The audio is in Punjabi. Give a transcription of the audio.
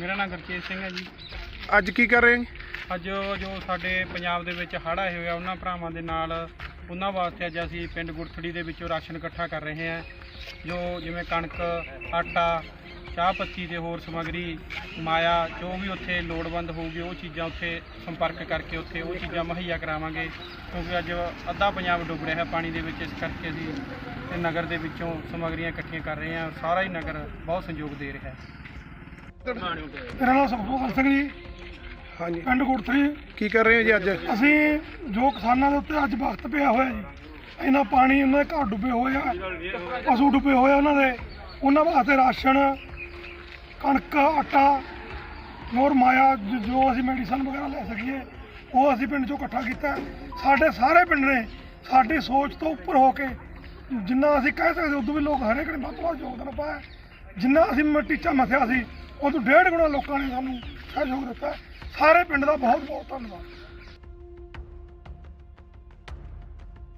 ਮੇਰਾ ਨਾਮ ਗੁਰਚੇਤ ਸਿੰਘ ਹੈ ਜੀ। ਅੱਜ ਕੀ ਕਰ ਰਹੇ ਹੋ ਜੀ? ਅੱਜ ਜੋ ਸਾਡੇ ਪੰਜਾਬ ਦੇ ਵਿੱਚ ਹੜ੍ਹ ਆਏ ਹੋਏ ਆ ਉਹਨਾਂ ਭਰਾਵਾਂ ਦੇ ਨਾਲ ਉਹਨਾਂ ਵਾਸਤੇ ਅੱਜ ਅਸੀਂ ਪਿੰਡ ਗੁਰਥੜੀ ਦੇ ਵਿੱਚੋਂ ਰਾਸ਼ਨ ਇਕੱਠਾ ਕਰ ਰਹੇ ਹਾਂ। ਜੋ ਜਿਵੇਂ ਕਣਕ ਆਟਾ ਚਾਹ ਪੱਤੀ ਤੇ ਹੋਰ ਸਮੱਗਰੀ ਮਾਇਆ ਜੋ ਵੀ ਉੱਥੇ ਲੋੜਵੰਦ ਹੋਊਗੀ ਉਹ ਚੀਜ਼ਾਂ ਉੱਥੇ ਸੰਪਰਕ ਕਰਕੇ ਉੱਥੇ ਉਹ ਚੀਜ਼ਾਂ ਮੁਹੱਈਆ ਕਰਾਵਾਂਗੇ। ਕਿਉਂਕਿ ਅੱਜ ਅੱਧਾ ਪੰਜਾਬ ਡੁੱਬ ਰਿਹਾ ਪਾਣੀ ਦੇ ਵਿੱਚ ਇਸ ਕਰਕੇ ਅਸੀਂ ਤੇ ਨਗਰ ਦੇ ਵਿੱਚੋਂ ਸਮੱਗਰੀਆਂ ਇਕੱਠੀਆਂ ਕਰ ਰਹੇ ਹਾਂ। ਸਾਰਾ ਹੀ ਨਗਰ ਬਹੁਤ ਸਹਿਯੋਗ ਦੇ ਰਿਹਾ ਹੈ। ਮੇਰਾ ਨਾਮ ਸੁਖਪਾਲ ਸਿੰਘ ਜੀ। ਹਾਂਜੀ। ਪਿੰਡ ਗੁਰਥਰੀ ਕੀ ਕਰ ਰਹੇ ਹੋ ਜੀ ਅੱਜ? ਅਸੀਂ ਜੋ ਕਿਸਾਨਾਂ ਦੇ ਉੱਤੇ ਅੱਜ ਵਕਤ ਪਿਆ ਹੋਇਆ ਜੀ ਇੰਨਾ ਪਾਣੀ ਉਹਨਾਂ ਦੇ ਘਰ ਡੁੱਬੇ ਹੋਏ ਆ ਪਸ਼ੂ ਡੁੱਬੇ ਹੋਏ ਉਹਨਾਂ ਦੇ। ਉਹਨਾਂ ਵਾਸਤੇ ਰਾਸ਼ਨ ਕਣਕ ਆਟਾ ਹੋਰ ਮਾਇਆ ਜ- ਅਸੀਂ ਮੈਡੀਸਨ ਵਗੈਰਾ ਲੈ ਸਕੀਏ ਉਹ ਅਸੀਂ ਪਿੰਡ ਚੋਂ ਇਕੱਠਾ ਕੀਤਾ। ਸਾਡੇ ਸਾਰੇ ਪਿੰਡ ਨੇ ਸਾਡੀ ਸੋਚ ਤੋਂ ਉੱਪਰ ਹੋ ਕੇ ਜਿੰਨਾ ਅਸੀਂ ਕਹਿ ਸਕਦੇ ਉਦੋਂ ਵੀ ਲੋਕ ਹਰੇਕ ਨੇ ਵੱਧ ਤੋਂ ਵੱਧ ਯੋਗਦਾਨ ਪਾਇਆ। ਜਿੰਨਾ ਅਸੀਂ ਟੀਚਾ ਮਥਿਆ ਸੀ ਉਹ ਤੋਂ ਡੇਢ ਗੁਣਾ ਲੋਕਾਂ ਨੇ ਸਾਨੂੰ ਸਹਿਯੋਗ ਦਿੱਤਾ। ਸਾਰੇ ਪਿੰਡ ਦਾ ਬਹੁਤ ਬਹੁਤ ਧੰਨਵਾਦ।